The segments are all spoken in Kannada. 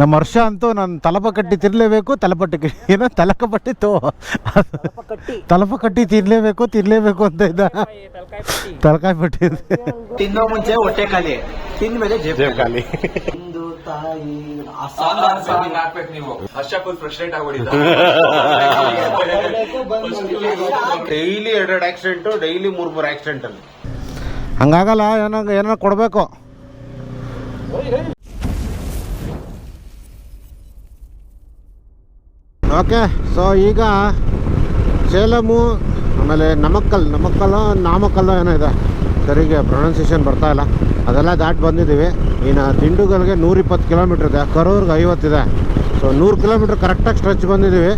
ನಮ್ಮ ವರ್ಷ ಅಂತೂ ನಾನು ತಲಪ ಕಟ್ಟಿ ತಿರ್ಲೇಬೇಕು ತಲಪಟ್ಟಿ ಏನೋ ತಲಕ ಪಟ್ಟಿ ತೋ. ತಲಪ ಕಟ್ಟಿ ತಿರ್ಲೇಬೇಕು ತಿರ್ಲೇಬೇಕು ಅಂತ ಇದ್ದ. ತಲಕಾಯಿ ಪಟ್ಟಿ. ತಿನ್ನೋ ಮುಂಚೆ ಹೊಟ್ಟೆ ಖಾಲಿ. ತಿಂದ್ಮೇಲೆ ಜೇಬ್ ಖಾಲಿ. ಡೈಲಿ ಎರಡೆರಡು ಆಕ್ಸಿಡೆಂಟು ಡೈಲಿ ಮೂರು ಮೂರು ಆಕ್ಸಿಡೆಂಟ್ ಅಲ್ಲಿ. ಹಂಗಾಗಲ್ಲ ಏನೋ ಏನೋ ಕೊಡಬೇಕು. ಓಕೆ ಸೊ ಈಗ ಸೇಲಮು, ಆಮೇಲೆ ನಮಕ್ಕಲ್, ನಮಕ್ಕಲ್ಲ, ನಾಮಕ್ಕಲ್ಲ ಏನೋ ಇದೆ. ಸರಿಗೆ ಪ್ರೊನೌನ್ಸಿಯೇಷನ್ ಬರ್ತಾ ಇಲ್ಲ. ಅದೆಲ್ಲ ದಾಟಿ ಬಂದಿದ್ದೀವಿ. ಇನ್ನು ದಿಂಡುಗಲ್ಗೆ ನೂರಿಪ್ಪತ್ತು ಕಿಲೋಮೀಟ್ರ್ ಇದೆ. ಕರೂರ್ಗೆ ಐವತ್ತಿದೆ ಸೊ ನೂರು ಕಿಲೋಮೀಟ್ರ್ ಕರೆಕ್ಟಾಗಿ ಸ್ಟ್ರೆಚ್ ಬಂದಿದ್ದೀವಿ.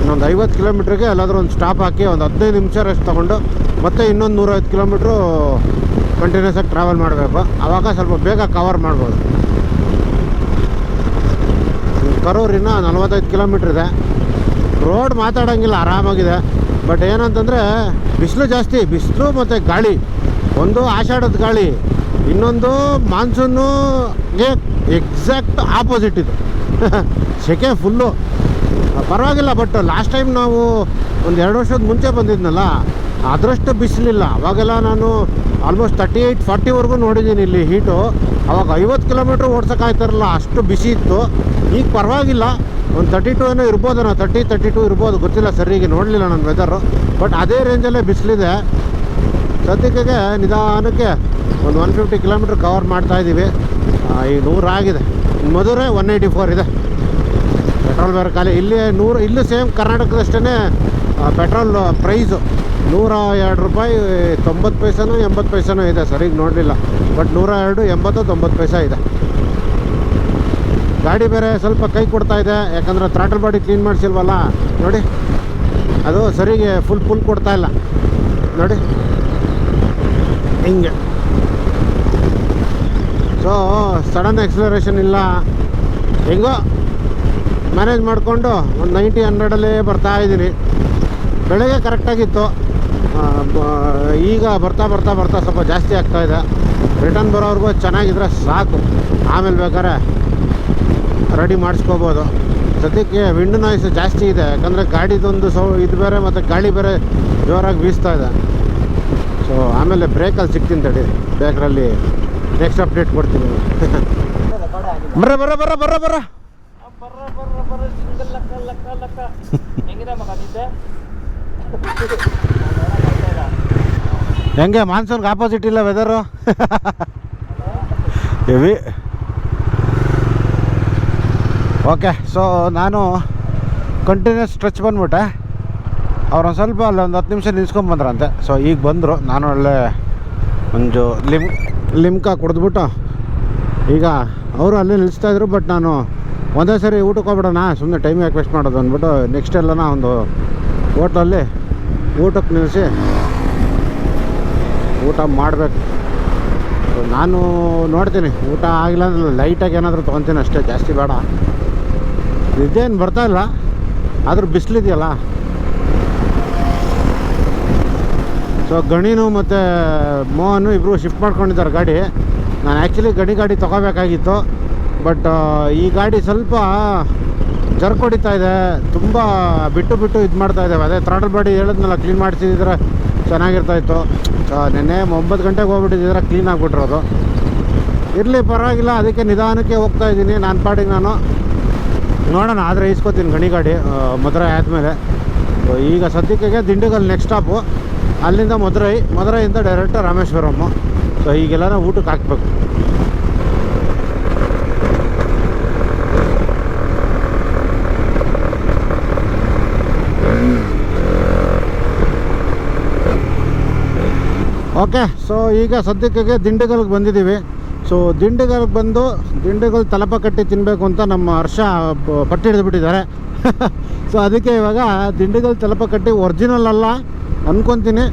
ಇನ್ನೊಂದು ಐವತ್ತು ಕಿಲೋಮೀಟ್ರಿಗೆ ಎಲ್ಲಾದರೂ ಒಂದು ಸ್ಟಾಪ್ ಹಾಕಿ ಒಂದು ಹದಿನೈದು ನಿಮಿಷ ರೆಸ್ಟ್ ತೊಗೊಂಡು ಮತ್ತೆ ಇನ್ನೊಂದು ನೂರೈವತ್ತು ಕಿಲೋಮೀಟ್ರು ಕಂಟಿನ್ಯೂಸ್ ಆಗಿ ಟ್ರಾವೆಲ್ ಮಾಡಬೇಕು. ಆವಾಗ ಸ್ವಲ್ಪ ಬೇಗ ಕವರ್ ಮಾಡ್ಬೋದು. ಕರೂರಿನ ನಲ್ವತ್ತೈದು ಕಿಲೋಮೀಟ್ರ್ ಇದೆ. ರೋಡ್ ಮಾತಾಡೋಂಗಿಲ್ಲ, ಆರಾಮಾಗಿದೆ. ಬಟ್ ಏನಂತಂದರೆ, ಬಿಸಿಲು ಜಾಸ್ತಿ, ಬಿಸಿಲು ಮತ್ತು ಗಾಳಿ. ಒಂದು ಆಷಾಢದ ಗಾಳಿ, ಇನ್ನೊಂದು ಮಾನ್ಸೂನ್ಗೆ ಎಕ್ಸಾಕ್ಟ್ ಆಪೋಸಿಟ್ ಇದು. ಸೆಕೆ ಫುಲ್ಲು ಪರವಾಗಿಲ್ಲ ಬಟ್ ಲಾಸ್ಟ್ ಟೈಮ್ ನಾವು ಒಂದು ಎರಡು ವರ್ಷದ ಮುಂಚೆ ಬಂದಿದ್ನಲ್ಲ ಅದರಷ್ಟು ಬಿಸಿಲಿಲ್ಲ. ಅವಾಗೆಲ್ಲ ನಾನು ಆಲ್ಮೋಸ್ಟ್ ತರ್ಟಿ ಏಯ್ಟ್ ಫಾರ್ಟಿವರೆಗೂ ನೋಡಿದ್ದೀನಿ ಇಲ್ಲಿ ಹೀಟು ಅವಾಗ ಐವತ್ತು ಕಿಲೋಮೀಟ್ರ್ ಓಡ್ಸೋಕ್ಕಾಯ್ತಾರಲ್ಲ ಅಷ್ಟು ಬಿಸಿ ಇತ್ತು. ಈಗ ಪರವಾಗಿಲ್ಲ ಒಂದು ತರ್ಟಿ ಟು ಏನೋ ಇರ್ಬೋದೇನೋ ತರ್ಟಿ ತರ್ಟಿ ಟು ಇರ್ಬೋದು ಗೊತ್ತಿಲ್ಲ ಸರಿಗೆ ನೋಡಲಿಲ್ಲ ನನ್ನ ವೆದರು ಬಟ್ ಅದೇ ರೇಂಜಲ್ಲೇ ಬಿಸಿಲಿದೆ. ಸದ್ಯಕ್ಕೆ ನಿಧಾನಕ್ಕೆ ಒಂದು ಒನ್ ಫಿಫ್ಟಿ ಕಿಲೋಮೀಟ್ರ್ ಕವರ್ ಮಾಡ್ತಾ ಇದ್ದೀವಿ ಆ, ಈಗ ನೂರಾಗಿದೆ ಮಧುರೆ ಒನ್ ಏಯ್ಟಿ ಫೋರ್ ಇದೆ. ಪೆಟ್ರೋಲ್ ಬೇರೆ ಖಾಲಿ. ಇಲ್ಲಿ ನೂರು ಇಲ್ಲೂ ಸೇಮ್ ಕರ್ನಾಟಕದಷ್ಟೇ ಪೆಟ್ರೋಲ್ ಪ್ರೈಸು ನೂರ ಎರಡು ರೂಪಾಯಿ, ತೊಂಬತ್ತು ಪೈಸನೋ, ಎಂಬತ್ತು ಪೈಸನೋ ಇದೆ ಸರಿಗೆ ನೋಡಲಿಲ್ಲ. ಬಟ್ ನೂರ ಎರಡು, ಎಂಬತ್ತು, ತೊಂಬತ್ತು ಪೈಸೆ ಇದೆ. ಗಾಡಿ ಬೇರೆ ಸ್ವಲ್ಪ ಕೈ ಕೊಡ್ತಾ ಇದೆ. ಯಾಕಂದರೆ ಥ್ರಾಟಲ್ ಬಾಡಿ ಕ್ಲೀನ್ ಮಾಡಿಸಿಲ್ವಲ್ಲ? ನೋಡಿ. ಅದು ಸರಿಗೆ ಫುಲ್ ಫುಲ್ ಕೊಡ್ತಾ ಇಲ್ಲ. ನೋಡಿ. ಹಿಂಗೆ. ಸೊ ಸಡನ್ ಎಕ್ಸಲರೇಷನ್ ಇಲ್ಲ. ಹೆಂಗೋ ಮ್ಯಾನೇಜ್ ಮಾಡಿಕೊಂಡು ಒಂದು ನೈಂಟಿ ಹಂಡ್ರೆಡಲ್ಲೇ ಬರ್ತಾ ಇದ್ದೀನಿ. ಬೆಳಗ್ಗೆ ಕರೆಕ್ಟಾಗಿತ್ತು ಈಗ ಬರ್ತಾ ಬರ್ತಾ ಬರ್ತಾ ಸ್ವಲ್ಪ ಜಾಸ್ತಿ ಆಗ್ತಾ ಇದೆ. ರಿಟರ್ನ್ ಬರೋವ್ರಿಗೂ ಚೆನ್ನಾಗಿದ್ರೆ ಸಾಕು. ಆಮೇಲೆ ಬೇಕಾದ್ರೆ ರೆಡಿ ಮಾಡಿಸ್ಕೋಬೋದು. ಸದ್ಯಕ್ಕೆ ವಿಂಡ್ ನಾಯ್ಸ್ ಜಾಸ್ತಿ ಇದೆ. ಯಾಕಂದರೆ ಗಾಡಿದೊಂದು ಸೌ ಇದು ಬೇರೆ ಮತ್ತು ಗಾಳಿ ಬೇರೆ ಜೋರಾಗಿ ಬೀಸ್ತಾ ಇದೆ. ಸೊ ಆಮೇಲೆ ಬ್ರೇಕಲ್ಲಿ ಸಿಗ್ತೀನಿ ತಡಿ. ಬ್ರೇಕ್ರಲ್ಲಿ ನೆಕ್ಸ್ಟ್ ಅಪ್ಡೇಟ್ ಕೊಡ್ತೀನಿ. ಬರ್ರ ಬರ್ರ ಬರ ಬರ್ರ ಬರ್ರ ಹೆಂಗಿದೆ ಮಗ ನಿದ್ದೆ ಹೆಂಗೆ ಮಾನ್ಸೂನ್ಗೆ ಆಪೋಸಿಟ್ ಇಲ್ಲ ವೆದರು ಹೆವಿ ಓಕೆ ಸೊ ನಾನು ಕಂಟಿನ್ಯೂಸ್ ಸ್ಟ್ರೆಚ್ ಬಂದ್ಬಿಟ್ಟೆ. ಅವ್ರೊಂದು ಸ್ವಲ್ಪ ಅಲ್ಲಿ ಒಂದು ಹತ್ತು ನಿಮಿಷ ನಿಲ್ಸ್ಕೊಂಬಂದ್ರಂತೆ ಸೊ ಈಗ ಬಂದರು. ನಾನು ಒಳ್ಳೆ ಒಂದು ಲಿಮ್, ಲಿಮ್ಕಾ ಕುಡಿದ್ಬಿಟ್ಟು ಈಗ ಅವರು ಅಲ್ಲಿ ನಿಲ್ಲಿಸ್ತಾಯಿದ್ರು ಬಟ್ ನಾನು ಒಂದೇ ಸರಿ ಊಟಕ್ಕೆ ಹೋಗ್ಬಿಡೋಣ ಸುಮ್ಮನೆ ಟೈಮ್ ಯಾಕೆ ವೇಸ್ಟ್ ಮಾಡೋದು ಅಂದ್ಬಿಟ್ಟು ನೆಕ್ಸ್ಟ್ ಎಲ್ಲನ ಒಂದು ಹೋಟ್ಲಲ್ಲಿ ಊಟಕ್ಕೆ ನಿಲ್ಲಿಸಿ ಊಟ ಮಾಡಬೇಕು. ನಾನು ನೋಡ್ತೀನಿ, ಊಟ ಆಗಿಲ್ಲ ಅಂದ್ರೆ ಲೈಟಾಗಿ ಏನಾದರೂ ತೊಗೊತೀನಿ ಅಷ್ಟೇ, ಜಾಸ್ತಿ ಬೇಡ. ಇದೇನು ಬರ್ತಾ ಇಲ್ಲ, ಆದರೂ ಬಿಸಿಲಿದೆಯಲ್ಲ. ಸೊ ಗಣಿನು ಮತ್ತು ಮೋಹನು ಇಬ್ಬರು ಶಿಫ್ಟ್ ಮಾಡ್ಕೊಂಡಿದ್ದಾರೆ ಗಾಡಿ. ನಾನು ಆ್ಯಕ್ಚುಲಿ ಗಣಿ ಗಾಡಿ ತೊಗೋಬೇಕಾಗಿತ್ತು ಬಟ್ ಈ ಗಾಡಿ ಸ್ವಲ್ಪ ಜರ್ಕೊಡಿತಾ ಇದೆ, ತುಂಬ ಬಿಟ್ಟು ಬಿಟ್ಟು ಇದು ಮಾಡ್ತಾ ಇದ್ದಾವೆ ಅದೇ ತ್ರಾಟಲ್ ಬಾಡಿ ಹೇಳಿದ್ನಲ್ಲ ಕ್ಲೀನ್ ಮಾಡಿಸಿದ್ರೆ ಚೆನ್ನಾಗಿರ್ತಾ ಇತ್ತು ಸೊ ನಿನ್ನೆ ಒಂಬತ್ತು ಗಂಟೆಗೆ ಹೋಗ್ಬಿಟ್ಟಿದ್ದೀರ ಕ್ಲೀನ್ ಆಗಿಬಿಟ್ಟಿರೋದು. ಇರಲಿ, ಪರವಾಗಿಲ್ಲ, ಅದಕ್ಕೆ ನಿಧಾನಕ್ಕೆ ಹೋಗ್ತಾ ಇದ್ದೀನಿ. ನಾನು ಪಾಡಿಗೆ ನಾನು. ನೋಡೋಣ, ಆದರೆ ಇಸ್ಕೊತೀನಿ ಗಣಿ ಗಾಡಿ ಮಧುರೈ ಆದಮೇಲೆ. ಈಗ ಸದ್ಯಕ್ಕೆ ದಿಂಡುಗಲ್ ನೆಕ್ಸ್ಟ್ ಸ್ಟಾಪು ಅಲ್ಲಿಂದ ಮಧುರೈ ಮಧುರೈಯಿಂದ ಡೈರೆಕ್ಟ್ ರಾಮೇಶ್ವರಮ್ಮು ಸೊ ಈಗೆಲ್ಲ ಊಟಕ್ಕೆ ಹಾಕ್ಬೇಕು. ಓಕೆ ಸೊ ಈಗ ಸದ್ಯಕ್ಕೆ ದಿಂಡಿಗಲ್ಗೆ ಬಂದಿದ್ದೀವಿ. ಸೊ ದಿಂಡಿಗಲ್ಗೆ ಬಂದು ದಿಂಡಿಗಲ್ ತಲಪ ಕಟ್ಟಿ ತಿನ್ನಬೇಕು ಅಂತ ನಮ್ಮ ಹರ್ಷ ಪಟ್ಟಿ ಹಿಡಿದ್ಬಿಟ್ಟಿದ್ದಾರೆ ಸೊ ಅದಕ್ಕೆ ಇವಾಗ ದಿಂಡಿಗಲ್ ತಲಪ ಕಟ್ಟಿ ಒರಿಜಿನಲ್ ಅಲ್ಲ ಅಂದ್ಕೊತೀನಿ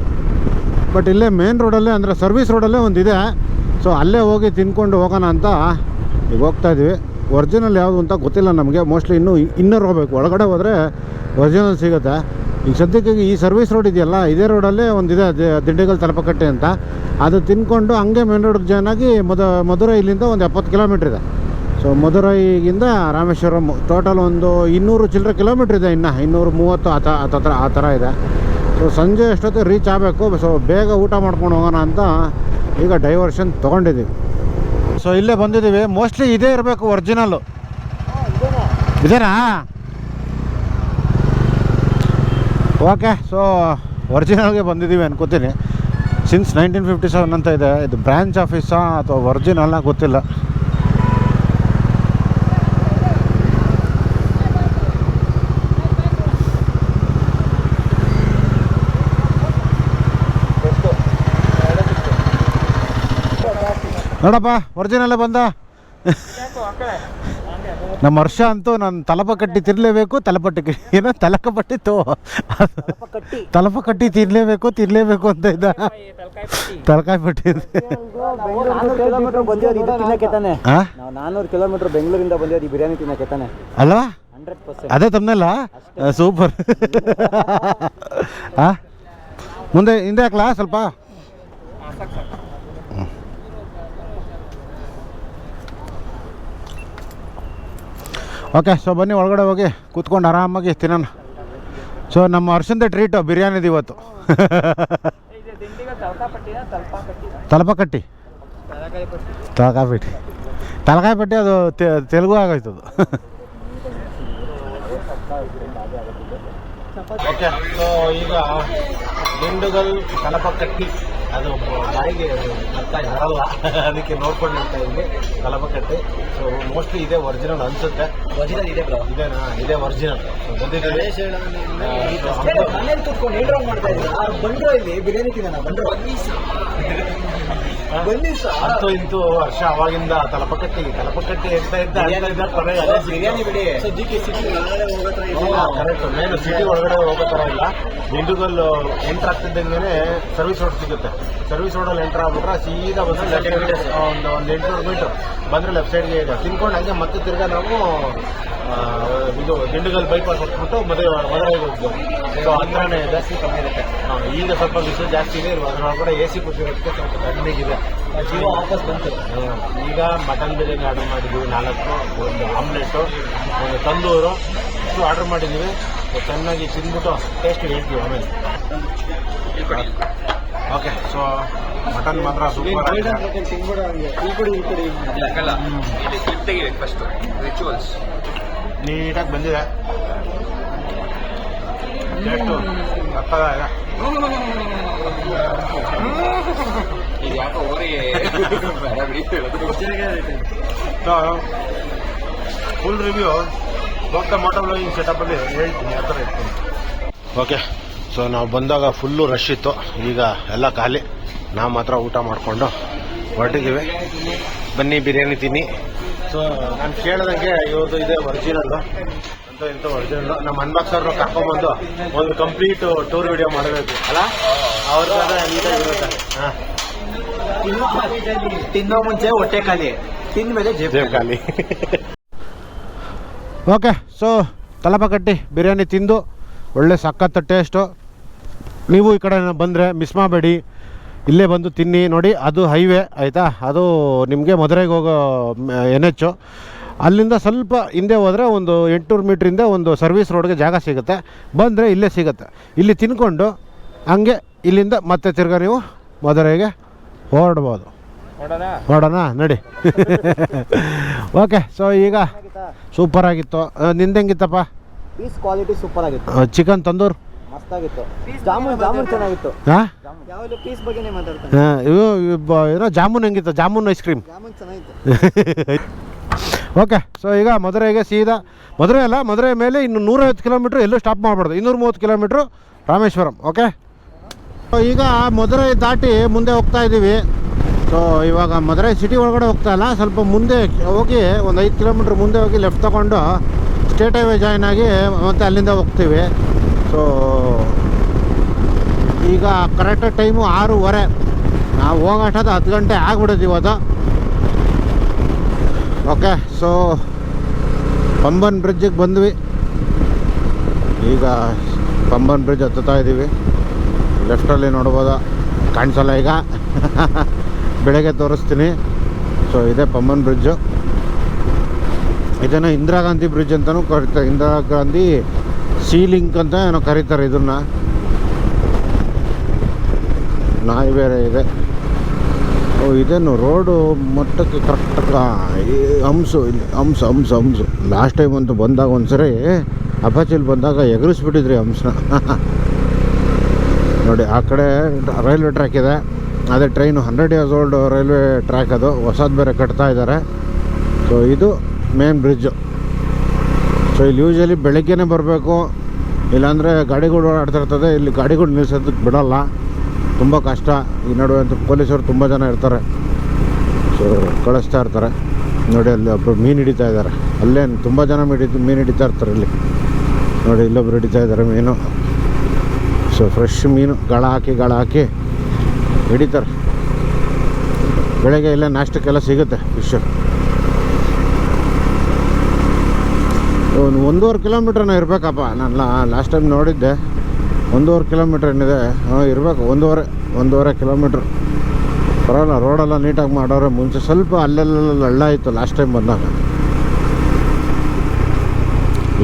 ಬಟ್ ಇಲ್ಲೇ ಮೇನ್ ರೋಡಲ್ಲೇ ಅಂದರೆ ಸರ್ವಿಸ್ ರೋಡಲ್ಲೇ ಒಂದಿದೆ. ಸೊ ಅಲ್ಲೇ ಹೋಗಿ ತಿನ್ಕೊಂಡು ಹೋಗೋಣ ಅಂತ ಈಗ ಹೋಗ್ತಾ ಇದ್ದೀವಿ. ಒರಿಜಿನಲ್ ಯಾವುದು ಅಂತ ಗೊತ್ತಿಲ್ಲ ನಮಗೆ. ಮೋಸ್ಟ್ಲಿ ಇನ್ನೂ ಇನ್ನರ್ ಹೋಗ್ಬೇಕು. ಒಳಗಡೆ ಹೋದರೆ ಒರಿಜಿನಲ್ ಸಿಗುತ್ತೆ. ಈಗ ಸದ್ಯಕ್ಕೆ ಈ ಸರ್ವಿಸ್ ರೋಡ್ ಇದೆಯಲ್ಲ ಇದೇ ರೋಡಲ್ಲೇ ಒಂದಿದೆ ಇದೆ ದಿಂಡಿಗಲ್ ತಲಪಕಟ್ಟೆ ಅಂತ. ಅದು ತಿನ್ಕೊಂಡು ಹಂಗೆ ಮೇನ್ ರೋಡ್ಗೆ ಜಾಯ್ನ್ ಆಗಿ ಮದ ಮಧುರೈ ಇಲ್ಲಿಂದ ಒಂದು ಎಪ್ಪತ್ತು ಕಿಲೋಮೀಟ್ರ್ ಇದೆ. ಸೊ ಮಧುರೈಗಿಂದ ರಾಮೇಶ್ವರಂ ಟೋಟಲ್ ಒಂದು ಇನ್ನೂರು ಚಿಲ್ಲರೆ ಕಿಲೋಮೀಟ್ರ್ ಇದೆ ಇನ್ನು ಇನ್ನೂರು ಮೂವತ್ತು ಆ ಥರ ಆ ಥರ ಇದೆ. ಸೊ ಸಂಜೆ ಎಷ್ಟೊತ್ತು ರೀಚ್ ಆಗಬೇಕು? ಸೊ ಬೇಗ ಊಟ ಮಾಡ್ಕೊಂಡು ಹೋಗೋಣ ಅಂತ ಈಗ ಡೈವರ್ಷನ್ ತೊಗೊಂಡಿದ್ದೀವಿ. ಸೊ ಇಲ್ಲೇ ಬಂದಿದ್ದೀವಿ. ಮೋಸ್ಟ್ಲಿ ಇದೇ ಇರಬೇಕು ಒರಿಜಿನಲ್ಲು ಇದೇನಾ? ಓಕೆ ಸೊ ಒರಿಜಿನಲ್ಗೆ ಬಂದಿದ್ದೀವಿ ಅನ್ಕೋತೀನಿ ಸಿನ್ಸ್ ನೈನ್ಟೀನ್ ಫಿಫ್ಟಿ ಸೆವೆನ್ ಅಂತ ಇದೆ, ಇದು ಬ್ರ್ಯಾಂಚ್ ಆಫೀಸಾ ಅಥವಾ ಒರಿಜಿನಲ್ಲ ಗೊತ್ತಿಲ್ಲ. ನೋಡಪ್ಪ ಒರಿಜಿನಲ್ಲೇ ಬಂದ? ನಮ್ಮ ವರ್ಷ ಅಂತೂ ನಾನು ತಲಪ ಕಟ್ಟಿ ತಿರ್ಲೇಬೇಕು ತಲಪಟ್ಟಿ ಏನೋ ತಲಕ ಪಟ್ಟಿ ತೋ. ತಲಪ ಕಟ್ಟಿ ತಿರ್ಲೇಬೇಕು ತಿರ್ಲೇಬೇಕು ಅಂತ ಇದ್ದ. ತಲಕಾಯಿ ಪಟ್ಟಿ ನಾನ್ನೂರು ಕಿಲೋಮೀಟರ್ ಬೆಂಗಳೂರಿಂದ ಬಂದಿರೋದು ಬಿರಿಯಾನಿ ತಿನ್ನಕ್ಕೆ ತಾನೆ ಅಲ್ವಾ? ಅದೇ ತಮ್ಮನೆಲ್ಲ ಸೂಪರ್. ಮುಂದೆ ಹಿಂದೆ ಹಾಕ್ಲಾ ಸ್ವಲ್ಪ? ಓಕೆ ಸೊ ಬನ್ನಿ, ಒಳಗಡೆ ಹೋಗಿ ಕೂತ್ಕೊಂಡು ಆರಾಮಾಗಿ ತಿನ್ನೋಣ. ಸೊ ನಮ್ಮ ವರ್ಷದ ಟ್ರೀಟು ಬಿರಿಯಾನಿದು ಇವತ್ತು. ತಲಪಕಟ್ಟಿ. ತಲಕಾಯಿ ಪಟ್ಟಿ ತಲಕಾಯಿ ಅದು ತೆಲುಗು ಆಗೋಯ್ತು ಅದು. ಈಗ ದಿಂಡುಗಲ್ ಕಲಪಕಟ್ಟಿ ಅದು ಬಾಯಿಗೆ ಅರ್ಥ ಬರಲ್ಲ ಅದಕ್ಕೆ ನೋಡ್ಕೊಂಡು ಇರ್ತಾ ಇದ್ವಿ ಕಲಪಕಟ್ಟಿ ಸೊ ಮೋಸ್ಟ್ಲಿ ಇದೇ ಒರಿಜಿನಲ್ ಅನ್ಸುತ್ತೆ. ಒರಿಜಿನಲ್ ಇದೆ ಬ್ರೋ ಇದೇನಾ ಇದೇ ಒರಿಜಿನಲ್ ಮನೇಲಿ ಕೂತ್ಕೊಂಡು ಹೇಳ್ರೋ ಮಾಡ್ತಾ ಇದ್ದೀರಾ? ಬಂಡ್ರೋ ಇಲ್ಲಿ ಬಿರಿಯಾನಿ ತಿನ್ನ ಬಂಡ್ರೋ ಬನ್ನಿ ಸರ್. ಇಂತೂ ವರ್ಷ ಅವಾಗಿಂದ ತಲಪಕಟ್ಟಿ ತಲಪಕಟ್ಟಿ ಅಂತ ಇದ್ದ ಬಿರಿಯಾನಿ ಬಿಡಿ. ಸದ್ಯಕ್ಕೆ ಸಿಟಿ ಒಳಗಡೆ ಹೋಗೋ ತರ ಇಲ್ಲ ಕರೆಕ್ಟ್ ಮೇನ್ ಸಿಟಿ ಒಳಗಡೆ ಹೋಗೋ ಥರ ಇಲ್ಲ. ದಿಂಡುಗಲ್ ಎಂಟ್ರ್ ಆಗ್ತಿದ್ದಂಗೆ ಸರ್ವಿಸ್ ರೋಡ್ ಸಿಗುತ್ತೆ. ಸರ್ವಿಸ್ ರೋಡಲ್ಲಿ ಎಂಟರ್ ಆಗ್ಬಿಟ್ರೆ ಸೀದಾ ಬಂದ್ರೆ ಲೆಫ್ಟ್ ಒಂದು ಒಂದು ಎಂಟುನೂರು ಮೀಟರ್ ಬಂದ್ರೆ ಲೆಫ್ಟ್ ಸೈಡ್ಗೆ ಇದೆ. ತಿನ್ಕೊಂಡು ಹಂಗೆ ಮತ್ತೆ ತಿರ್ಗಾ ನಾವು ಇದು ದಿಂಡುಗಲ್ ಬೈಪಾಸ್ ಹೊತ್ಬಿಟ್ಟು ಮದುವೆ ಮದುವೆಗೆ ಹೋಗ್ಬೋದು. ಸೊ ಹತ್ರನೇ ಜಾಸ್ತಿ ಕಮ್ಮಿ ಇರುತ್ತೆ. ಈಗ ಸ್ವಲ್ಪ ಬಿಸಿಲು ಜಾಸ್ತಿ ಇದೆ ಕೂಡ ಎ ಸಿ ಕೂತಿರೋದಕ್ಕೆ ಸ್ವಲ್ಪ ಕಡಿಮೆಗಿದೆ ಈಗ ವಾಪಸ್ ಬಂತು. ಈಗ ಮಟನ್ ಬಿರಿಯಾನಿ ಆರ್ಡರ್ ಮಾಡಿದ್ದೀವಿ ನಾಲ್ಕು ಒಂದು ಆಮ್ಲೆಟ್ಟು ಒಂದು ತಂದೂರು. ಇಷ್ಟು ಆರ್ಡರ್ ಮಾಡಿದ್ದೀವಿ ಚೆನ್ನಾಗಿ ತಿಂದ್ಬಿಟ್ಟು ಟೇಸ್ಟ್ ಹೇಳ್ತೀವಿ ಆಮೇಲೆ. ಓಕೆ ಸೊ ಮಟನ್ ಮಾತ್ರ ಸೂಪರ್ ಆಗಿದೆ. ಫಸ್ಟ್ ರಿಚುವಲ್ಸ್ ನೀಟಾಗಿ ಬಂದಿದೆ. ಟೇಸ್ಟು ಯಾಕೋ ಓರಿಗೆ ಬೇಡ ಬಿಡಿ. ಸೊ ಫುಲ್ ರಿವ್ಯೂ ದೊಡ್ಡ ಮೋಟೋ ಸೆಟಪ್ ಸೆಟಪಲ್ಲಿ ಹೇಳ್ತೀನಿ ಆ ಥರ ಇರ್ತೀನಿ. ಓಕೆ ಸೊ ನಾವು ಬಂದಾಗ ಫುಲ್ಲು ರಶ್ ಇತ್ತು. ಈಗ ಎಲ್ಲ ಖಾಲಿ. ನಾವು ಮಾತ್ರ ಊಟ ಮಾಡಿಕೊಂಡು ಹೊರಟಿದ್ದೀವಿ. ಬನ್ನಿ ಬಿರಿಯಾನಿ ತಿನ್ನಿ. ಸೊ ನಾನು ಕೇಳಿದಂಗೆ ಇವ್ರದ್ದು ಇದೆ ಒರಿಜಿನಲ್ಲು ಅಂತ ಇಂಥ ಒರಿಜಿನಲ್ಲು ನಮ್ಮ ಅನ್ಬಾಕ್ಸರ್ನ ಕರ್ಕೊಂಬಂದು ಒಂದು ಕಂಪ್ಲೀಟ್ ಟೂರ್ ವಿಡಿಯೋ ಮಾಡಬೇಕು. ಅಲ್ಲ? ಅವ್ರ ನೀಟಾಗಿರುತ್ತೆ ಹಾಂ. ತಿನ್ನೋ ಮುಂಚೆ ಹೊಟ್ಟೆ ಖಾಲಿ. ಜೇಬ್ ಖಾಲಿ. ಓಕೆ ಸೊ ತಲಪಕಟ್ಟಿ ಬಿರಿಯಾನಿ ತಿಂದು. ಒಳ್ಳೆ ಸಖತ್ ಟೇಸ್ಟು ನೀವು ಈ ಕಡೆ ಬಂದರೆ ಮಿಸ್ ಮಾಡಬೇಡಿ. ಇಲ್ಲೇ ಬಂದು ತಿನ್ನಿ. ನೋಡಿ ಅದು ಹೈವೇ ಆಯಿತಾ? ಅದು ನಿಮಗೆ ಮದುರೆಗೆ ಹೋಗೋ ಎನ್ ಎಚ್ಚು ಅಲ್ಲಿಂದ ಸ್ವಲ್ಪ ಹಿಂದೆ ಹೋದರೆ ಒಂದು ಎಂಟುನೂರು ಮೀಟ್ರಿಂದ ಒಂದು ಸರ್ವಿಸ್ ರೋಡ್ಗೆ ಜಾಗ ಸಿಗುತ್ತೆ. ಬಂದರೆ ಇಲ್ಲೇ ಸಿಗುತ್ತೆ. ಇಲ್ಲಿ ತಿನ್ಕೊಂಡು ಹಂಗೆ ಇಲ್ಲಿಂದ ಮತ್ತೆ ತಿರ್ಗಾ ನೀವು ಮದುರೆಗೆ ಹೊರಡ್ಬೋದು. ನೋಡೋಣ ನಡಿ. ಓಕೆ ಸೊ ಈಗ ಸೂಪರ್ ಆಗಿತ್ತು. ನಿಂದೆಂಗಿತ್ತಪ್ಪ? ನಿಂದು ಹೆಂಗಿತ್ತಪ್ಪ ಪೀಸ್ ಕ್ವಾಲಿಟಿ ಸೂಪರ್ ಆಗಿತ್ತು ಚಿಕನ್ ತಂದೂರ್? ಮಸ್ತಾಗಿತ್ತು. ಜಾಮೂನ್ ಜಾಮೂನ್ ಚೆನ್ನಾಗಿತ್ತು. ಹಾಂ? ಯಾವಾಗಲೂ ಪೀಸ್ ಬಗ್ಗೆನೇ ಮಾತಾಡ್ತಾನೆ. ಇವು ಇವ್ ಏನೋ ಜಾಮೂನ್ ಹೆಂಗಿತ್ತು ಜಾಮೂನ್ ಐಸ್ ಕ್ರೀಮ್ ಜಾಮೂನ್ ಚೆನ್ನಾಗಿತ್ತು. ಓಕೆ ಸೊ ಈಗ ಮಧುರೈಗೆ ಸೀದಾ ಮಧುರೈ ಅಲ್ಲ ಮಧುರೈ ಮೇಲೆ ಇನ್ನು ನೂರೈವತ್ತು ಕಿಲೋಮೀಟ್ರ್ ಎಲ್ಲೂ ಸ್ಟಾಪ್ ಮಾಡಬಾರ್ದು. ಇನ್ನೂರ ಮೂವತ್ತು ಕಿಲೋಮೀಟ್ರು ರಾಮೇಶ್ವರಂ ಓಕೆ ಸೊ ಈಗ ಮಧುರೈ ದಾಟಿ ಮುಂದೆ ಹೋಗ್ತಾ ಇದ್ದೀವಿ. ಸೊ ಇವಾಗ ಮಧುರೈ ಸಿಟಿ ಒಳಗಡೆ ಹೋಗ್ತಾ ಇಲ್ಲ ಸ್ವಲ್ಪ ಮುಂದೆ ಹೋಗಿ ಒಂದು ಐದು ಕಿಲೋಮೀಟ್ರ್ ಮುಂದೆ ಹೋಗಿ ಲೆಫ್ಟ್ ತಗೊಂಡು ಸ್ಟೇಟ್ ಹೈವೇ ಜಾಯ್ನ್ ಆಗಿ ಮತ್ತೆ ಅಲ್ಲಿಂದ ಹೋಗ್ತೀವಿ. ಸೊ ಈಗ ಕರೆಕ್ಟ್ ಟೈಮು ಆರೂವರೆ. ನಾವು ಹೋಗೋಷ್ಟು ಹತ್ತು ಗಂಟೆ ಆಗ್ಬಿಡುತ್ತೆ ಇವತ್ತು. ಓಕೆ ಸೊ ಪಂಬನ್ ಬ್ರಿಡ್ಜಿಗೆ ಬಂದ್ವಿ. ಈಗ ಪಂಬನ್ ಬ್ರಿಡ್ಜ್ ಹತ್ತುತ್ತಾ ಇದ್ದೀವಿ ಲೆಫ್ಟಲ್ಲಿ ನೋಡ್ಬೋದ? ಕಾಣಿಸಲ್ಲ ಈಗ. ಬೆಳಗ್ಗೆ ತೋರಿಸ್ತೀನಿ. ಸೊ ಇದೇ ಪಂಬನ್ ಬ್ರಿಡ್ಜು ಇದನ್ನು ಇಂದಿರಾ ಗಾಂಧಿ ಬ್ರಿಡ್ಜ್ ಅಂತಲೂ ಕರಿತಾರೆ. ಇಂದಿರಾ ಗಾಂಧಿ ಸೀಲಿಂಕ್ ಅಂತ ಏನೋ ಕರೀತಾರೆ ಇದನ್ನು. ನಾಯಿ ಬೇರೆ ಇದೆ. ಓ ಇದೇನು ರೋಡು ಮಟ್ಟಕ್ಕೆ ಕರೆಕ್ಟಾಗಿ ಹಂಸು, ಇಲ್ಲಿ ಹಂಸು ಹಂಸು ಹಂಸು. ಲಾಸ್ಟ್ ಟೈಮ್ ಅಂತೂ ಬಂದಾಗ ಒಂದ್ಸರಿ ಅಪಾಚಿಲ್ ಬಂದಾಗ ಎಗರಿಸ್ಬಿಟ್ಟಿದ್ರಿ ಹಂಸನ. ನೋಡಿ, ಆ ಕಡೆ ರೈಲ್ವೆ ಟ್ರ್ಯಾಕ್ ಇದೆ. ಅದೇ train hundred years old railway track ಅದು. ಹೊಸದು ಬೇರೆ ಕಟ್ತಾ ಇದ್ದಾರೆ ಸೊ ಇದು ಮೇನ್ ಬ್ರಿಡ್ಜು ಸೊ ಇಲ್ಲಿ ಯೂಶಲಿ ಬೆಳಗ್ಗೆನೇ ಬರಬೇಕು. ಇಲ್ಲಾಂದರೆ ಗಾಡಿಗಳು ಓಡಾಡ್ತಾ ಇರ್ತದೆ. ಇಲ್ಲಿ ಗಾಡಿಗಳು ನಿಲ್ಲಿಸೋದಕ್ಕೆ ಬಿಡೋಲ್ಲ. ತುಂಬ ಕಷ್ಟ. ಈ ನಡುವೆ ಅಂತ ಪೊಲೀಸರು ತುಂಬ ಜನ ಇರ್ತಾರೆ. ಸೊ ಕಳಿಸ್ತಾ ಇರ್ತಾರೆ. ನೋಡಿ, ಅಲ್ಲಿ ಒಬ್ಬರು ಮೀನು ಹಿಡಿತಾ ಇದ್ದಾರೆ. ಅಲ್ಲೇ ತುಂಬ ಜನ ಹಿಡಿ ಮೀನು ಹಿಡಿತಾ ಇರ್ತಾರೆ ಇಲ್ಲಿ. ನೋಡಿ, ಇಲ್ಲೊಬ್ರು ಹಿಡಿತಾ ಇದ್ದಾರೆ ಮೀನು. ಸೊ ಫ್ರೆಶ್ ಮೀನು. ಗಾಳ ಹಾಕಿ ಗಾಳ ಹಾಕಿ ಹಿಡಿತಾರೆ. ಬೆಳಗ್ಗೆ ಇಲ್ಲೇ ನಾಷ್ಟಕ್ಕೆಲ್ಲ ಸಿಗುತ್ತೆ ಫಿಶ್ ಒಂದು ಒಂದೂವರೆ ಕಿಲೋಮೀಟ್ರನ ಇರಬೇಕಪ್ಪ. ನಾನು ಲಾಸ್ಟ್ ಟೈಮ್ ನೋಡಿದ್ದೆ. ಒಂದೂವರೆ ಕಿಲೋಮೀಟ್ರ್ ಏನಿದೆ? ಹಾಂ, ಇರಬೇಕು. ಒಂದೂವರೆ ಒಂದೂವರೆ ಕಿಲೋಮೀಟ್ರ್. ಬರೋಲ್ಲ, ರೋಡೆಲ್ಲ ನೀಟಾಗಿ ಮಾಡೋರೆ ಮುಂಚೆ. ಸ್ವಲ್ಪ ಅಲ್ಲೆಲ್ಲ ಹಳ್ಳ ಇತ್ತು ಲಾಸ್ಟ್ ಟೈಮ್ ಬಂದಾಗ.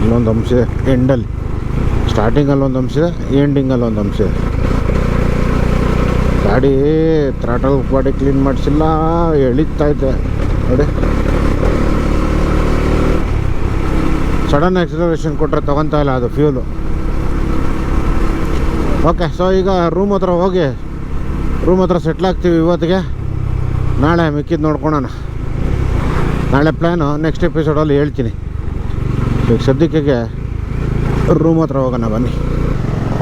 ಇಲ್ಲೊಂದು ಅಂಶ ಎಂಡಲ್ಲಿ ಸ್ಟಾರ್ಟಿಂಗಲ್ಲಿ ಒಂದು ಅಂಶ ಎಂಡಿಂಗಲ್ಲಿ ಒಂದು ಅಂಶ ಇದೆ. ಗಾಡಿ ತ್ರಾಟಲ್ ಬಾಡಿ ಕ್ಲೀನ್ ಮಾಡಿಸಿಲ್ಲ ಎಳಿತಾಯಿದೆ ನೋಡಿ. ಸಡನ್ ಎಕ್ಸಲರೇಷನ್ ಕೊಟ್ಟರೆ ತೊಗೊತಾ ಇಲ್ಲ ಅದು ಫ್ಯೂಲು ಓಕೆ ಸೊ ಈಗ ರೂಮ್ ಹತ್ರ ಹೋಗಿ ರೂಮ್ ಹತ್ರ ಸೆಟ್ಲ್ ಆಗ್ತೀವಿ ಇವತ್ತಿಗೆ. ನಾಳೆ ಮಿಕ್ಕಿದ್ದು ನೋಡ್ಕೊಳೋಣ. ನಾಳೆ ಪ್ಲ್ಯಾನು ನೆಕ್ಸ್ಟ್ ಎಪಿಸೋಡಲ್ಲಿ ಹೇಳ್ತೀನಿ. ಈಗ ಸದ್ಯಕ್ಕೆ ರೂಮ್ ಹತ್ರ ಹೋಗೋಣ ಬನ್ನಿ.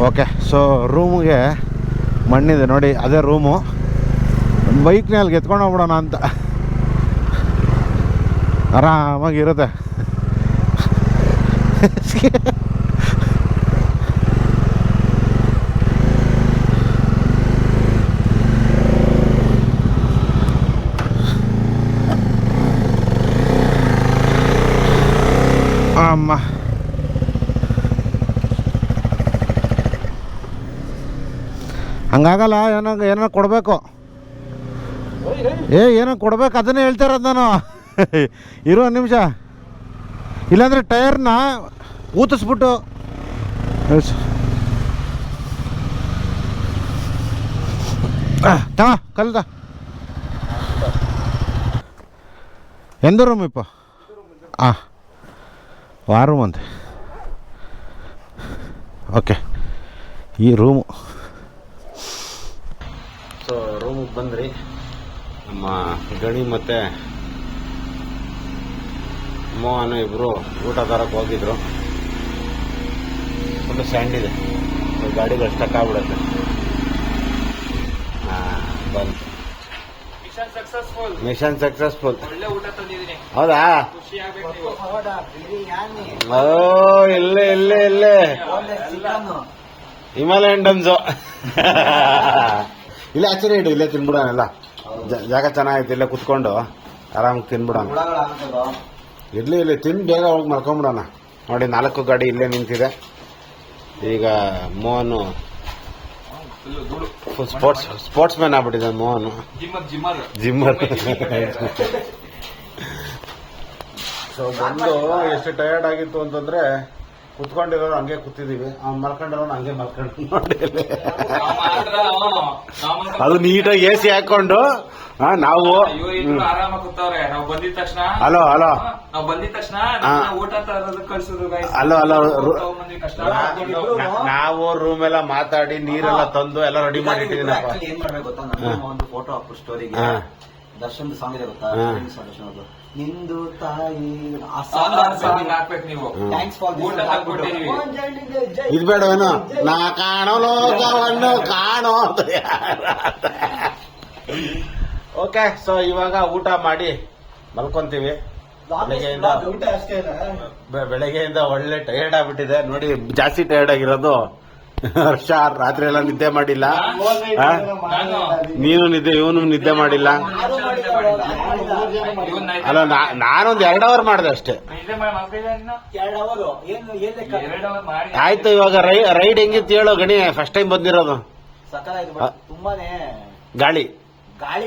ಓಕೆ ಸೊ ರೂಮ್ಗೆ ಮಣ್ಣಿದೆ ನೋಡಿ, ಅದೇ ರೂಮು ಬೈಕ್ನೇ ಅಲ್ಲಿಗೆ ಎತ್ಕೊಂಡು ಹೋಗ್ಬಿಡೋಣ ಅಂತ. ಆರಾಮಾಗಿರುತ್ತೆ ಅಮ್ಮ ಹಂಗಾಗಲ್ಲ ಏನೋ ಏನೋ ಕೊಡಬೇಕು? ಏ ಏನೋ ಕೊಡ್ಬೇಕು? ಅದನ್ನೇ ಹೇಳ್ತಾ ಇರೋದು ನಾನು. ಇರೋ ಒಂದು ನಿಮಿಷ. ಇಲ್ಲಾಂದ್ರೆ ಟೈರ್ನ ಊತಿಸ್ಬಿಟ್ಟು ತಗ ಕಲ್ದ. ಎಂದ ರೂಮ್ ಇಪ್ಪ? ಆ ಆ ರೂಮ್ ಅಂತೆ. ಓಕೆ ಈ ರೂಮು ಸೊ ರೂಮಿಗೆ ಬಂದ್ರಿ. ನಮ್ಮ ಗಣಿ ಮತ್ತು ಮೋಹನ್ ಇಬ್ಬರು ಊಟ ತರಕ್ಕೆ ಹೋಗಿದ್ರು. ಫುಲ್ ಸ್ಯಾಂಡ್ ಇದೆ. ಗಾಡಿಗಳು ಸ್ಟಕ್ ಆಗ್ಬಿಡುತ್ತೆ. ಹಾಂ ಬಂತು. ಮಿಷನ್ ಸಕ್ಸಸ್ಫುಲ್ ಮಿಷನ್ ಸಕ್ಸಸ್ಫುಲ್ ಒಳ್ಳೆ ಊಟ ತಂದಿದ್ದೀನಿ. ಹೌದಾ? ಓ ಇಲ್ಲೇ ಇಲ್ಲೇ ಇಲ್ಲೇ. ಹಿಮಾಲಯನ್ ಡಮ್ಸು. ಇಲ್ಲೇ ಆಚರಿ ಇಡು ಇಲ್ಲೇ ತಿನ್ಬಿಡೋಣ ಎಲ್ಲ. ಜ- ಜಾಗ ಚೆನ್ನಾಗೈತೆ ಇಲ್ಲೇ ಕುತ್ಕೊಂಡು ಆರಾಮಾಗಿ ತಿನ್ಬಿಡೋಣ. ಇರಲಿ, ಇರ್ಲಿ ಇಲ್ಲಿ ತಿಂದು ಬೇಗ ಹೋಗಿ ಮಲ್ಕೊಂಬಿಡೋಣ. ನೋಡಿ, ನಾಲ್ಕು ಗಾಡಿ ಇಲ್ಲೇ ನಿಂತಿದೆ. ಈಗ ಮೋಹನು ಸ್ಪೋರ್ಟ್ಸ್ ಸ್ಪೋರ್ಟ್ಸ್ ಮ್ಯಾನ್ ಆಗ್ಬಿಟ್ಟಿದ್ದಾನೆ ಮೋಹನು. ಜಿಮ್ಮರ್. ಸೊ ಬಂದು ಎಷ್ಟು ಟಯರ್ಡ್ ಆಗಿತ್ತು ಅಂತಂದ್ರೆ ಕುತ್ಕೊಂಡಿರೋರು ಹಂಗೆ ಕೂತಿದೀವಿ. ಅವ್ನು ಮಲ್ಕೊಂಡಿರೋನು ಹಂಗೆ ಮಲ್ಕೊಂಡು ನೋಡಿ ಅದು ನೀಟಾಗಿ ಎ ಸಿ ಹಾಕೊಂಡು ನಾವು ಹಲೋ ಹಲೋ ಕೂತವ್ರೆ. ನಾವು ಬಂದಿದ ತಕ್ಷಣ ಹಲೋ ಹಲೋ. ನಾವು ಬಂದಿದ ತಕ್ಷಣ ಊಟ ತರೋದಕ್ಕೆ ಕಳ್ಸಿದ್ರು guys. ಅಲ್ಲೋ, ಅಲ್ಲೋ, ರು- ತಗೊಂಬಂದ್ವಿ ಕಷ್ಟ ನಾ- ನಾವು ರೂಮ್ ಎಲ್ಲ ಮಾತಾಡಿ ನೀರೆಲ್ಲ ತಂದು ಎಲ್ಲ ರೆಡಿ ಮಾಡಿ ಏನ್ ಮಾಡ್ಬೇಕು ಗೊತ್ತಾ? ನಾನು ಒಂದು ಫೋಟೋ ಸ್ಟೋರಿಗೆ ಹಾ. ದರ್ಶನ್ ಸಾಂಗ್ ಇದೆ ಗೊತ್ತಾ? ಹಾ. ನಿಂದು ತಾಯಿ ಆ ಆ ಹಾಕ್ಬೇಕು ನೀವು. ಥ್ಯಾಂಕ್ಸ್ ಫಾರ್ ಊಟ. ಇದು ಬೇಡವೇನು ನಾ ಕಾಣೋ ಲೋಕವನ್ನು ಕಾಣೋ ಓಕೆ ಸೊ ಇವಾಗ ಊಟ ಮಾಡಿ ಮಲ್ಕೊಂತೀವಿ. ಬೆಳಗ್ಗೆಯಿಂದ ಬೆಳಗ್ಗೆಯಿಂದ ಒಳ್ಳೆ ಟಯರ್ಡ್ ಆಗ್ಬಿಟ್ಟಿದೆ. ನೋಡಿ ಜಾಸ್ತಿ ಟಯರ್ಡ್ ಆಗಿರೋದು. ಹರ್ಷ ರಾತ್ರಿ ಎಲ್ಲ ನಿದ್ದೆ ಮಾಡಿಲ್ಲ? ನೀನು ನಿದ್ದೆ ಇವನು ನಿದ್ದೆ ಮಾಡಿಲ್ಲ? ಅಲ್ಲ ನಾನೊಂದು ನಾನೊಂದ್ ಎರಡು ಅವರ್ ಮಾಡಿದೆ ಅಷ್ಟೇ. ಆಯ್ತು ಇವಾಗ ರೈ ರೈಡ್ ಹೆಂಗಿತ್ತು ಹೇಳೋ ಗಣಿ ಫಸ್ಟ್ ಟೈಮ್ ಬಂದಿರೋದು. ಗಾಳಿ. ಗಾಳಿ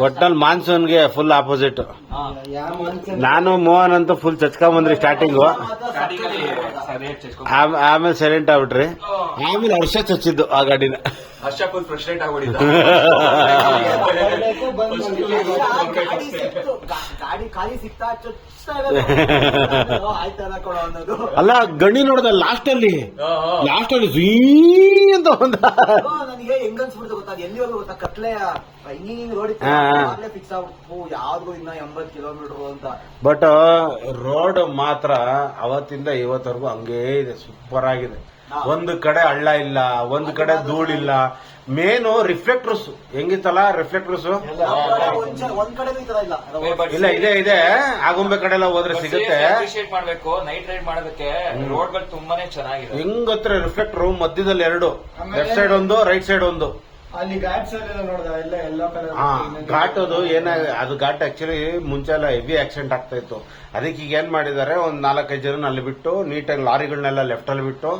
ಒಟ್ನಲ್ಲಿ ಮಾನ್ಸೂನ್ಗೆ ಫುಲ್ ಆಪೋಸಿಟ್ ಹಾ. ಯಾವ ಮನ್ಸನ್? ನಾನು ಮೋಹನ್ ಅಂತೂ ಫುಲ್ ಚಚ್ಕೊಂಬಂದ್ರಿ ಸ್ಟಾರ್ಟಿಂಗು ಆಮೇಲೆ ಸೈಲೆಂಟ್ ಆಗ್ಬಿಟ್ರಿ. ಆಮೇಲೆ ಹರ್ಷ ಚಚ್ಚಿದ್ದು ಆ ಗಾಡಿನ. ಹರ್ಷ ಫುಲ್ ಫ್ರಸ್ಟ್ರೇಟ್ ಆಗ್ಬಿಟ್ಟಿದ್ದ. ಗಾಡಿ ಖಾಲಿ. ಆಯ್ತಲ್ಲ ಕೊಡೋ ಅನ್ನೋದು. ಅಲ್ಲ ಗಣಿ ನೋಡ್ದ ಲಾಸ್ಟ್ ಅಲ್ಲಿ ಲಾಸ್ಟ್ ಅಲ್ಲಿ ಝೀ ಅಂತ ಒಂದ ನನಗೆ ಹೆಂಗ್ ಅನ್ಸ್ಬಿಡ್ತು ಗೊತ್ತಾ? ಎಲ್ಲಿವರೆಗೂ ಗೊತ್ತಾ? ಕತ್ಲೆ ಹಿಂಗಿಂಗ್ ರೋಡ್. ಫಿಕ್ಸ್ ಆಗ್ಬಿಟ್ಟು ಯಾವ್ದು ಇನ್ನ ಎಂಬತ್ ಕಿಲೋಮೀಟರ್ ಅಂತ. ಬಟ್ ರೋಡ್ ಮಾತ್ರ ಅವತ್ತಿಂದ ಇವತ್ತವರೆಗೂ ಹಂಗೇ ಇದೆ. ಸೂಪರ್ ಆಗಿದೆ. ಒಂದು ಕಡೆ ಹಳ್ಳ ಇಲ್ಲ ಒಂದು ಕಡೆ ಧೂಳಿಲ್ಲ ಮೇನು ರಿಫ್ಲೆಕ್ಟರ್ಸ್ ಹೆಂಗಿತ್ತಲ್ಲ ರಿಫ್ಲೆಕ್ಟರ್ಸ್ ಇಲ್ಲ. ಇಲ್ಲ ಇದೆ ಇದೆ. ಆಗುಂಬೆ ಕಡೆ ಎಲ್ಲ ಹೋದ್ರೆ ಸಿಗುತ್ತೆ. ಮಾಡ್ಬೇಕು. ನೈಟ್ ರೈಡ್ ಮಾಡೋದಕ್ಕೆ ರೋಡ್ಗಳು ತುಂಬಾನೇ ಚೆನ್ನಾಗಿದೆ. ಹೆಂಗ್ ಗೊತ್ತರ ರಿಫ್ಲೆಕ್ಟರ್ ಮಧ್ಯದಲ್ಲಿ ಎರಡು. ಲೆಫ್ಟ್ ಸೈಡ್ ಒಂದು ರೈಟ್ ಸೈಡ್ ಒಂದು. ಅಲ್ಲಿ ಘಾಟ್ ಅದು ಏನ ಅದು ಘಾಟ್ ಆಕ್ಚುಲಿ ಮುಂಚೆ ಎಲ್ಲ ಹೆವಿ ಆಕ್ಸಿಡೆಂಟ್ ಆಗ್ತಾ ಇತ್ತು. ಅದಕ್ಕೆ ಈಗ ಏನ್ ಮಾಡಿದ್ದಾರೆ? ಒಂದ್ ನಾಲ್ಕೈದು ಜನ ಅಲ್ಲಿ ಬಿಟ್ಟು ನೀಟಾಗಿ ಲಾರಿಗಳನ್ನೆಲ್ಲ ಲೆಫ್ಟ್ ಅಲ್ಲಿ ಬಿಟ್ಟು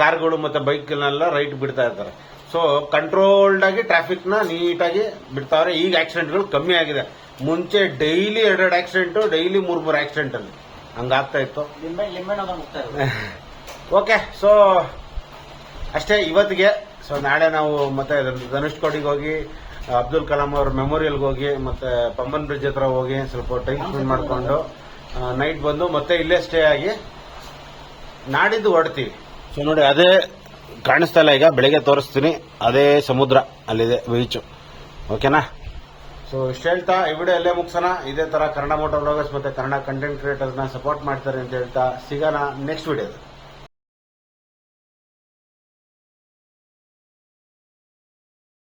ಕಾರ್ಗಳು ಮತ್ತೆ ಬೈಕ್ನೆಲ್ಲ ರೈಟ್ ಬಿಡ್ತಾ ಇರ್ತಾರೆ. ಸೊ ಕಂಟ್ರೋಲ್ಡ್ ಆಗಿ ಟ್ರಾಫಿಕ್ನ ನೀಟಾಗಿ ಬಿಡ್ತಾವ್ರೆ. ಈಗ ಆಕ್ಸಿಡೆಂಟ್ಗಳು ಕಮ್ಮಿ ಆಗಿದೆ. ಮುಂಚೆ ಡೈಲಿ ಎರಡೆರಡು ಆಕ್ಸಿಡೆಂಟ್ ಡೈಲಿ ಮೂರು ಮೂರು ಆಕ್ಸಿಡೆಂಟ್ ಅಲ್ಲಿ. ಹಂಗಾಗ್ತಾ ಇತ್ತು. ಓಕೆ ಸೊ ಅಷ್ಟೇ ಇವತ್ತಿಗೆ. ಸೊ ನಾಳೆ ನಾವು ಮತ್ತೆ ಧನುಷ್ಕೋಟಿಗೆ ಹೋಗಿ ಅಬ್ದುಲ್ ಕಲಾಂ ಅವ್ರ ಮೆಮೋರಿಯಲ್ಗೆ ಹೋಗಿ ಮತ್ತೆ ಪಂಬನ್ ಬ್ರಿಡ್ಜ್ ಹತ್ರ ಹೋಗಿ ಸ್ವಲ್ಪ ಟೈಮ್ ಸ್ಪೆಂಡ್ ಮಾಡಿಕೊಂಡು ನೈಟ್ ಬಂದು ಮತ್ತೆ ಇಲ್ಲೇ ಸ್ಟೇ ಆಗಿ ನಾಡಿದ್ದು ಹೊರಡ್ತೀವಿ. ಸೊ ನೋಡಿ, ಅದೇ ಕಾಣಿಸ್ತಾ ಇಲ್ಲ. ಈಗ ಬೆಳಿಗ್ಗೆ ತೋರಿಸ್ತೀನಿ. ಅದೇ ಸಮುದ್ರ ಅಲ್ಲಿದೆ ಬೀಚು ಓಕೆನಾ ಸೊ ಇಷ್ಟು ಹೇಳ್ತಾ, ಈ ವಿಡಿಯೋ ಅಲ್ಲೇ ಮುಗಿಸೋಣ. ಇದೇ ತರ ಕನ್ನಡ ಮೋಟರ್ ಬ್ಲಾಗರ್ಸ್ ಮತ್ತೆ ಕನ್ನಡ ಕಂಟೆಂಟ್ ಕ್ರಿಯೇಟರ್ಸ್ನ ಸಪೋರ್ಟ್ ಮಾಡ್ತಾರೆ ಅಂತ ಹೇಳ್ತಾ, ಸಿಗೋಣ ನೆಕ್ಸ್ಟ್ ವಿಡಿಯೋದಲ್ಲಿ